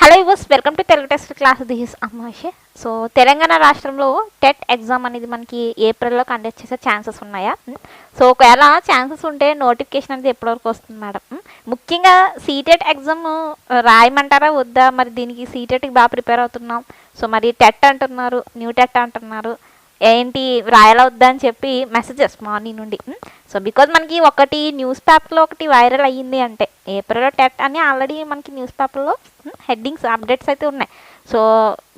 Hello yours welcome to Telugu test class this అమ్మాషే so Telangana రాష్ట్రంలో TET exam అనేది మనకి ఏప్రిల్లో కండక్ట్ చేసే ఛాన్సెస్ ఉన్నాయా? Hmm. సో ఒకవేళ ఛాన్సెస్ ఉంటే నోటిఫికేషన్ అనేది ఎప్పటివరకు వస్తుంది మేడం hmm. ముఖ్యంగా సీటెట్ ఎగ్జామ్ uh, రాయమంటారా వద్దా? మరి దీనికి సీటెట్కి బాగా ప్రిపేర్ అవుతున్నాం. సో మరి టెట్ అంటున్నారు న్యూ టెట్ అంటున్నారు. ఏంటి రాయాలా వద్దా అని చెప్పి మెసేజెస్ మార్నింగ్ నుండి. సో బికాజ్ మనకి ఒకటి న్యూస్ పేపర్లో ఒకటి వైరల్ అయ్యింది అంటే ఏప్రిల్ టెట్ అని ఆల్రెడీ మనకి న్యూస్ పేపర్లో హెడ్డింగ్స్ అప్డేట్స్ అయితే ఉన్నాయి. సో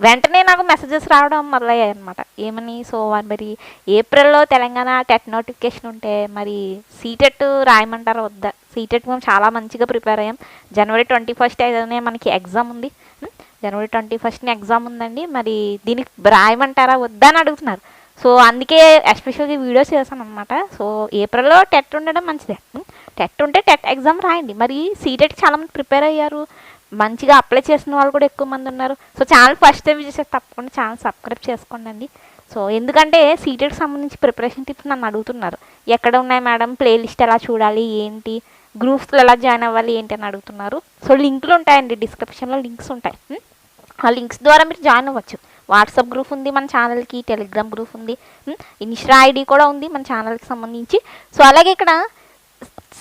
వెంటనే నాకు మెసేజెస్ రావడం మొదలయ్యాయి అనమాట ఏమని? సో మరి ఏప్రిల్లో తెలంగాణ టెట్ నోటిఫికేషన్ ఉంటే మరి సీటెట్ రాయమంటారా? వద్దా? సీటెట్ మేము చాలా మంచిగా ప్రిపేర్ అయ్యాం. జనవరి ట్వంటీ ఫస్ట్ అయితేనే మనకి ఎగ్జామ్ ఉంది. జనవరి ట్వంటీ ఫస్ట్ని ఎగ్జామ్ ఉందండి. మరి దీనికి రాయమంటారా? వద్దా అని అడుగుతున్నారు. సో అందుకే ఎస్పెషల్గా వీడియోస్ చేశాను అనమాట సో ఏప్రిల్లో టెట్ ఉండడం మంచిదే. టెట్ ఉంటే టెట్ ఎగ్జామ్ రాయండి. మరి సీటెట్ చాలామంది ప్రిపేర్ అయ్యారు. మంచిగా అప్లై చేసిన వాళ్ళు కూడా ఎక్కువ మంది ఉన్నారు. సో ఛానల్ ఫస్ట్ టైం చేసే తప్పకుండా ఛానల్ సబ్స్క్రైబ్ చేసుకోండి అండి సో ఎందుకంటే సీటెట్కి సంబంధించి ప్రిపరేషన్ టిప్స్ నన్ను అడుగుతున్నారు. ఎక్కడ ఉన్నాయి మేడం? ప్లేలిస్ట్ ఎలా చూడాలి? ఏంటి? గ్రూప్స్లో ఎలా జాయిన్ అవ్వాలి? ఏంటి అని అడుగుతున్నారు. సో లింకులు ఉంటాయండి. డిస్క్రిప్షన్లో లింక్స్ ఉంటాయి. ఆ లింక్స్ ద్వారా మీరు జాయిన్ అవ్వచ్చు. వాట్సాప్ గ్రూప్ ఉంది మన ఛానల్కి టెలిగ్రామ్ గ్రూప్ ఉంది. ఇన్స్టా ఐడి కూడా ఉంది మన ఛానల్కి సంబంధించి. సో అలాగే ఇక్కడ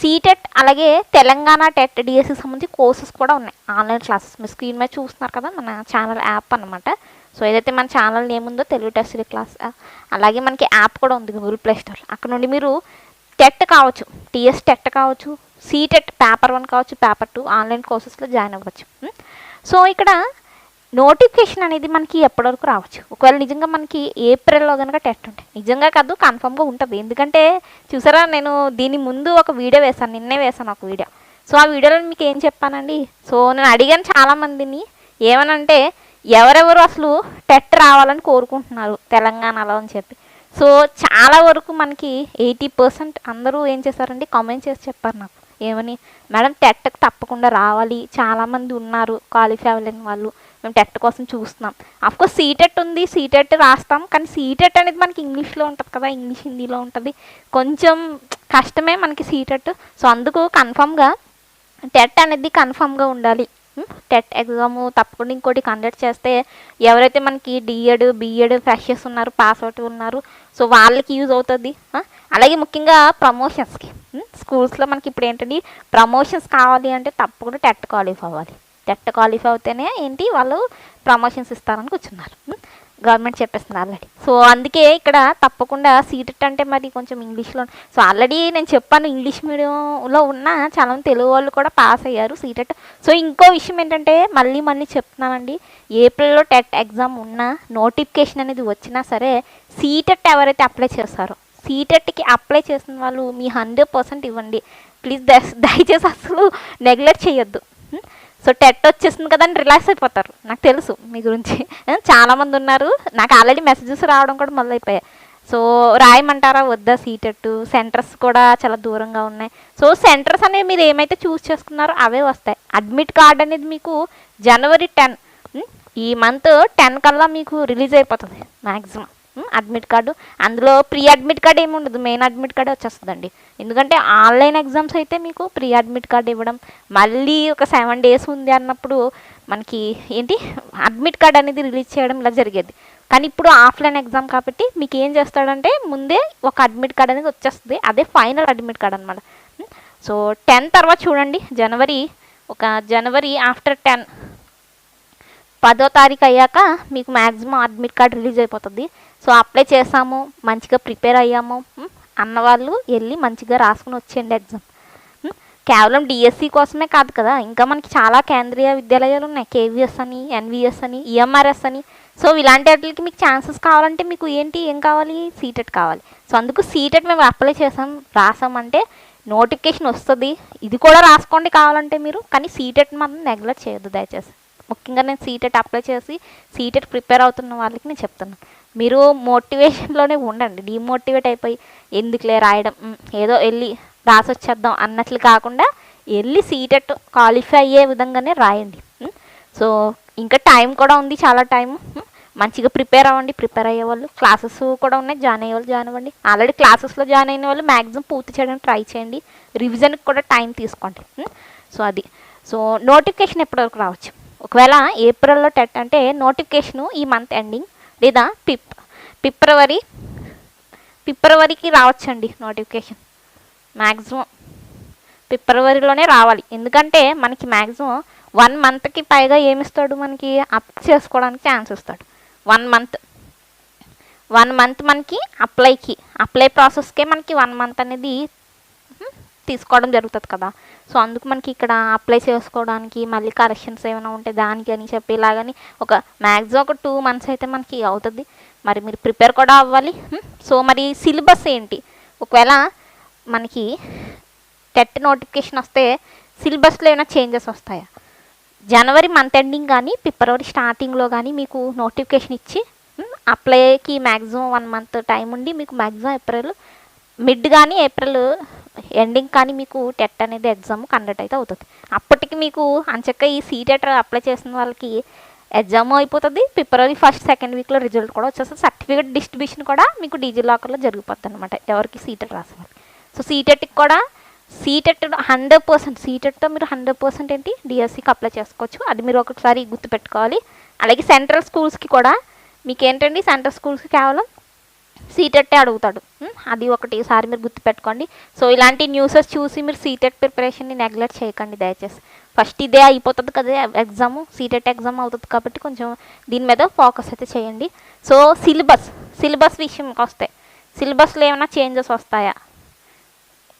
సీటెట్ అలాగే తెలంగాణ టెట్ డిఎస్సికి సంబంధించి కోర్సెస్ కూడా ఉన్నాయి. Online classes. మీరు స్క్రీన్ మీద చూస్తున్నారు కదా మన ఛానల్ యాప్ అనమాట సో ఏదైతే మన ఛానల్ నేమ్ ఉందో తెలుగు టెస్ట్ క్లాస్ అలాగే మనకి యాప్ కూడా ఉంది గూగుల్ ప్లే స్టోర్ అక్కడ నుండి మీరు టెట్ కావచ్చు టీఎస్ టెట్ కావచ్చు సీటెట్ పేపర్ వన్ కావచ్చు పేపర్ టూ ఆన్లైన్ కోర్సెస్లో జాయిన్ అవ్వచ్చు. సో ఇక్కడ నోటిఫికేషన్ అనేది మనకి ఎప్పటివరకు రావచ్చు. ఒకవేళ నిజంగా మనకి ఏప్రిల్లో కనుక టెస్ట్ ఉంటాయి నిజంగా కాదు కన్ఫామ్గా ఉంటుంది. ఎందుకంటే చూసారా నేను దీని ముందు ఒక వీడియో వేశాను. నిన్నే వేశాను ఒక వీడియో. సో ఆ వీడియోలో మీకు ఏం చెప్పానండి? సో నేను అడిగాను చాలామందిని. ఏమనంటే ఎవరెవరు అసలు టెట్ రావాలని కోరుకుంటున్నారు తెలంగాణలో అని చెప్పి. సో చాలా వరకు మనకి ఎయిటీ పర్సెంట్ అందరూ ఏం చేశారండి? కామెంట్ చేసి చెప్పారు నాకు. ఏమని? మేడం టెట్కి తప్పకుండా రావాలి. చాలామంది ఉన్నారు క్వాలిఫై అవ్వలేని వాళ్ళు. మేము టెట్ కోసం చూస్తున్నాం. అఫ్కోర్స్ సీటెట్ ఉంది. సీటెట్ రాస్తాం. కానీ సీటెట్ అనేది మనకి ఇంగ్లీష్లో ఉంటుంది కదా. ఇంగ్లీష్ హిందీలో ఉంటుంది. కొంచెం కష్టమే మనకి సీటెట్. సో అందుకు కన్ఫామ్గా టెట్ అనేది కన్ఫామ్గా ఉండాలి. టెట్ ఎగ్జామ్ తప్పకుండా ఇంకోటి కండక్ట్ చేస్తే ఎవరైతే మనకి డిఎడ్ బిఎడ్ ఫ్రెషర్స్ ఉన్నారు పాస్ అవుట్ ఉన్నారు సో వాళ్ళకి యూజ్ అవుతుంది. అలాగే ముఖ్యంగా ప్రమోషన్స్కి స్కూల్స్లో మనకి ఇప్పుడు ఏంటండి? ప్రమోషన్స్ కావాలి అంటే తప్పకుండా టెట్ క్వాలిఫై అవ్వాలి. టెట్ క్వాలిఫై అవుతేనే ఏంటి? వాళ్ళు ప్రమోషన్స్ ఇస్తారని కూర్చున్నారు. గవర్నమెంట్ చెప్పేస్తుంది ఆల్రెడీ సో అందుకే ఇక్కడ తప్పకుండా సీటెట్ అంటే మరి కొంచెం ఇంగ్లీష్లో సో ఆల్రెడీ నేను చెప్పాను ఇంగ్లీష్ మీడియంలో ఉన్న చాలామంది తెలుగు వాళ్ళు కూడా పాస్ అయ్యారు సీటెట్ సో ఇంకో విషయం ఏంటంటే మళ్ళీ మళ్ళీ చెప్తున్నానండి. ఏప్రిల్లో టెట్ ఎగ్జామ్ ఉన్న నోటిఫికేషన్ అనేది వచ్చినా సరే సీటెట్ ఎవరైతే అప్లై చేస్తారో సీటెట్కి అప్లై చేసిన వాళ్ళు మీ హండ్రెడ్ పర్సెంట్ ఇవ్వండి. ప్లీజ్ దయచేసి అసలు నెగ్లెక్ట్ చేయొద్దు. సో టెట్ వచ్చేసింది కదా అని రిలాక్స్ అయిపోతారు. నాకు తెలుసు మీ గురించి. చాలామంది ఉన్నారు. నాకు ఆల్రెడీ మెసేజెస్ రావడం కూడా మొదలైపోయాయి. సో రాయమంటారా? వద్దా సీటెట్ సెంటర్స్ కూడా చాలా దూరంగా ఉన్నాయి. సో సెంటర్స్ అనేవి మీరు ఏమైతే చూస్ చేసుకున్నారో అవే వస్తాయి. అడ్మిట్ కార్డ్ అనేది మీకు జనవరి టెన్ ఈ మంత్ టెన్ కల్లా మీకు రిలీజ్ అయిపోతుంది మ్యాక్సిమం అడ్మిట్ కార్డు అందులో ప్రీ అడ్మిట్ కార్డ్ ఏమి ఉండదు మెయిన్ అడ్మిట్ కార్డే వచ్చేస్తుందండి. ఎందుకంటే ఆన్లైన్ ఎగ్జామ్స్ అయితే మీకు ప్రీ అడ్మిట్ కార్డ్ ఇవ్వడం మళ్ళీ ఒక సెవెన్ డేస్ ఉంది అన్నప్పుడు మనకి ఏంటి అడ్మిట్ కార్డ్ అనేది రిలీజ్ చేయడం ఇలా జరిగేది. కానీ ఇప్పుడు ఆఫ్లైన్ ఎగ్జామ్ కాబట్టి మీకు ఏం చేస్తాడంటే ముందే ఒక అడ్మిట్ కార్డ్ అనేది వచ్చేస్తుంది. అదే ఫైనల్ అడ్మిట్ కార్డ్ అనమాట సో టెన్ తర్వాత చూడండి జనవరి ఒక జనవరి ఆఫ్టర్ టెన్ పదో తారీఖు అయ్యాక మీకు మ్యాక్సిమం అడ్మిట్ కార్డ్ రిలీజ్ అయిపోతుంది. సో అప్లై చేసాము మంచిగా ప్రిపేర్ అయ్యాము. అన్నవాళ్ళు వెళ్ళి మంచిగా రాసుకుని వచ్చేయండి ఎగ్జామ్. కేవలం డిఎస్సి కోసమే కాదు కదా ఇంకా మనకి చాలా కేంద్రీయ విద్యాలయాలు ఉన్నాయి. కేవీఎస్ అని ఎన్విఎస్ అని ఈఎంఆర్ఎస్ అని. సో ఇలాంటి వాటికి మీకు ఛాన్సెస్ కావాలంటే మీకు ఏంటి ఏం కావాలి? సీటెట్ కావాలి. సో అందుకు సీటెట్ మేము అప్లై చేసాం రాసామంటే నోటిఫికేషన్ వస్తుంది. ఇది కూడా రాసుకోండి కావాలంటే మీరు కానీ సీటెట్ మాత్రం నెగ్లెక్ట్ చేయొద్దు దయచేసి. ముఖ్యంగా నేను సీటెట్ అప్లై చేసి సీటెట్ ప్రిపేర్ అవుతున్న వాళ్ళకి నేను చెప్తున్నాను మీరు మోటివేషన్లోనే ఉండండి. డిమోటివేట్ అయిపోయి ఎందుకులే రాయడం? ఏదో వెళ్ళి రాసి వచ్చేద్దాం అన్నట్లు కాకుండా వెళ్ళి సీటెట్ క్వాలిఫై అయ్యే విధంగానే రాయండి. సో ఇంకా టైం కూడా ఉంది చాలా టైం మంచిగా ప్రిపేర్ అవ్వండి. ప్రిపేర్ అయ్యే వాళ్ళు క్లాసెస్ కూడా ఉన్నాయి. జాయిన్ అయ్యే వాళ్ళు జాయిన్ అవ్వండి. ఆల్రెడీ క్లాసెస్లో జాయిన్ అయిన వాళ్ళు మ్యాక్సిమం పూర్తి చేయడానికి ట్రై చేయండి. రివిజన్కి కూడా టైం తీసుకోండి. సో అది. సో నోటిఫికేషన్ ఎప్పటివరకు రావచ్చు? ఒకవేళ ఏప్రిల్లో టెట్ అంటే నోటిఫికేషను ఈ మంత్ ఎండింగ్ లేదా పిప్ ఫిబ్రవరి ఫిబ్రవరికి రావచ్చండి నోటిఫికేషన్. మ్యాక్సిమం ఫిబ్రవరిలోనే రావాలి. ఎందుకంటే మనకి మ్యాక్సిమం వన్ మంత్కి పైగా ఏమిస్తాడు మనకి? అప్ చేసుకోవడానికి ఛాన్స్ ఇస్తాడు. One month. వన్ మంత్ మనకి అప్లైకి. అప్లై ప్రాసెస్కే మనకి వన్ మంత్ అనేది తీసుకోవడం జరుగుతుంది కదా. సో అందుకు మనకి ఇక్కడ అప్లై చేసుకోవడానికి మళ్ళీ కరెక్షన్స్ ఏమైనా ఉంటే దానికి అని చెప్పి ఇలాగని ఒక మ్యాక్సిమం ఒక టూ మంత్స్ అయితే మనకి అవుతుంది. మరి మీరు ప్రిపేర్ కూడా అవ్వాలి. సో మరి సిలబస్ ఏంటి? ఒకవేళ మనకి టెట్ నోటిఫికేషన్ వస్తే సిలబస్లో ఏమైనా చేంజెస్ వస్తాయా? జనవరి మంత్ ఎండింగ్ కానీ ఫిబ్రవరి స్టార్టింగ్లో కానీ మీకు నోటిఫికేషన్ ఇచ్చి అప్లైకి మ్యాక్సిమం వన్ మంత్ టైం ఉండి మీకు మ్యాక్సిమం ఏప్రిల్ మిడ్ కానీ ఏప్రిల్ ఎండింగ్ కానీ మీకు టెట్ అనేది ఎగ్జామ్ కండక్ట్ అయితే అవుతుంది. అప్పటికి మీకు అంచక్క ఈ సీటెట్ అప్లై చేసిన వాళ్ళకి ఎగ్జామ్ అయిపోతుంది. ఫిబ్రవరి ఫస్ట్ సెకండ్ వీక్లో రిజల్ట్ కూడా వచ్చేస్తుంది. సర్టిఫికేట్ డిస్ట్రిబ్యూషన్ కూడా మీకు డీజీ లాకర్లో జరిగిపోతుంది అనమాట ఎవరికి సీటెట్ రాసే సో సీటెట్కి కూడా సీటెట్ హండ్రెడ్ పర్సెంట్ సీటెట్తో మీరు హండ్రెడ్ పర్సెంట్ ఏంటి? డిఎస్సికి అప్లై చేసుకోవచ్చు. అది మీరు ఒకసారి గుర్తుపెట్టుకోవాలి. అలాగే సెంట్రల్ స్కూల్స్కి కూడా మీకు ఏంటండి సెంట్రల్ స్కూల్స్కి కేవలం సీటెట్టే అడుగుతాడు. అది ఒకటి. సారి మీరు గుర్తుపెట్టుకోండి. సో ఇలాంటి న్యూసెస్ చూసి మీరు సీటెట్ ప్రిపరేషన్ని నెగ్లెక్ట్ చేయకండి దయచేసి. ఫస్ట్ ఇదే అయిపోతుంది కదా ఎగ్జామ్. సీటెట్ ఎగ్జామ్ అవుతుంది కాబట్టి కొంచెం దీని మీద ఫోకస్ అయితే చేయండి. So syllabus. సిలబస్ విషయంకి వస్తే సిలబస్లో ఏమైనా చేంజెస్ వస్తాయా?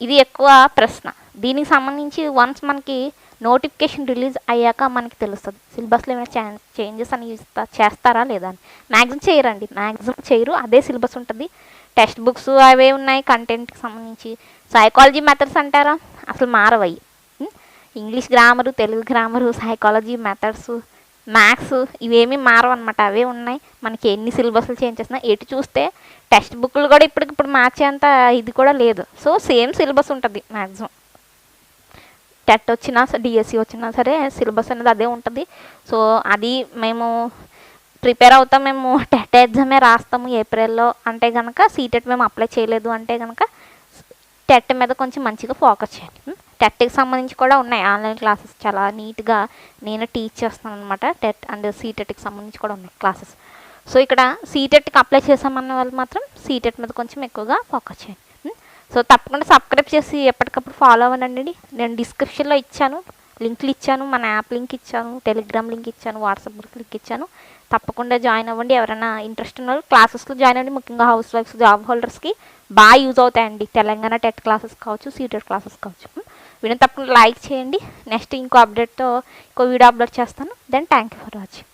ఇది ఎక్కువ ప్రశ్న. దీనికి సంబంధించి వన్స్ మనకి నోటిఫికేషన్ రిలీజ్ అయ్యాక మనకి తెలుస్తుంది. సిలబస్లో ఏమైనా చే చేంజెస్ అని ఇస్తా చేస్తారా లేదా అని. మ్యాక్సిమం చేయరండి. మ్యాక్సిమం చేయరు. అదే సిలబస్ ఉంటుంది. టెక్స్ట్ బుక్స్ అవే ఉన్నాయి. కంటెంట్కి సంబంధించి. సైకాలజీ మెథడ్స్ అంటారా? అసలు మారవయ్యి. English grammar Telugu grammar psychology methods maths ఇవేమీ మారవు అనమాట అవే ఉన్నాయి. మనకి ఎన్ని సిలబస్లు చేంజ్ చేసినా ఎటు చూస్తే టెక్స్ట్ బుక్లు కూడా ఇప్పటికిప్పుడు మార్చేంత ఇది కూడా లేదు. సో సేమ్ సిలబస్ ఉంటుంది మ్యాక్సిమం టెట్ వచ్చినా డిఎస్సి వచ్చినా సరే సిలబస్ అనేది అదే ఉంటుంది. సో అది మేము ప్రిపేర్ అవుతాం మేము టెట్ ఎగ్జామే రాస్తాము ఏప్రిల్లో. అంటే కనుక సీటెట్ మేము అప్లై చేయలేదు అంటే కనుక టెట్ మీద కొంచెం మంచిగా ఫోకస్ చేయండి. టెట్కి సంబంధించి కూడా ఉన్నాయి. ఆన్లైన్ క్లాసెస్ చాలా నీట్గా నేను టీచ్ చేస్తాను అనమాట టెట్ అండ్ సీటెట్కి సంబంధించి కూడా ఉన్నాయి క్లాసెస్ సో ఇక్కడ సీటెట్కి అప్లై చేసామన్న వాళ్ళు మాత్రం సీటెట్ మీద కొంచెం ఎక్కువగా ఫోకస్ చేయండి. సో తప్పకుండా సబ్స్క్రైబ్ చేసి ఎప్పటికప్పుడు ఫాలో అవ్వనండి. నేను డిస్క్రిప్షన్లో ఇచ్చాను. లింక్లు ఇచ్చాను. మన యాప్ లింక్ ఇచ్చాను. టెలిగ్రామ్ లింక్ ఇచ్చాను. వాట్సాప్ గ్రూప్ లింక్ ఇచ్చాను. తప్పకుండా జాయిన్ అవ్వండి. ఎవరైనా ఇంట్రెస్ట్ ఉన్న క్లాసెస్లో జాయిన్ అవ్వండి. ముఖ్యంగా హౌస్ వైఫ్స్ జాబ్ హోల్డర్స్కి బాగా యూజ్ అవుతాయండి. తెలంగాణ టెట్ క్లాసెస్ కావచ్చు సీటెడ్ క్లాసెస్ కావచ్చు. వీడియో తప్పకుండా లైక్ చేయండి. నెక్స్ట్ ఇంకో అప్డేట్తో ఇంకో వీడియో అప్లోడ్ చేస్తాను. Then thank you for watching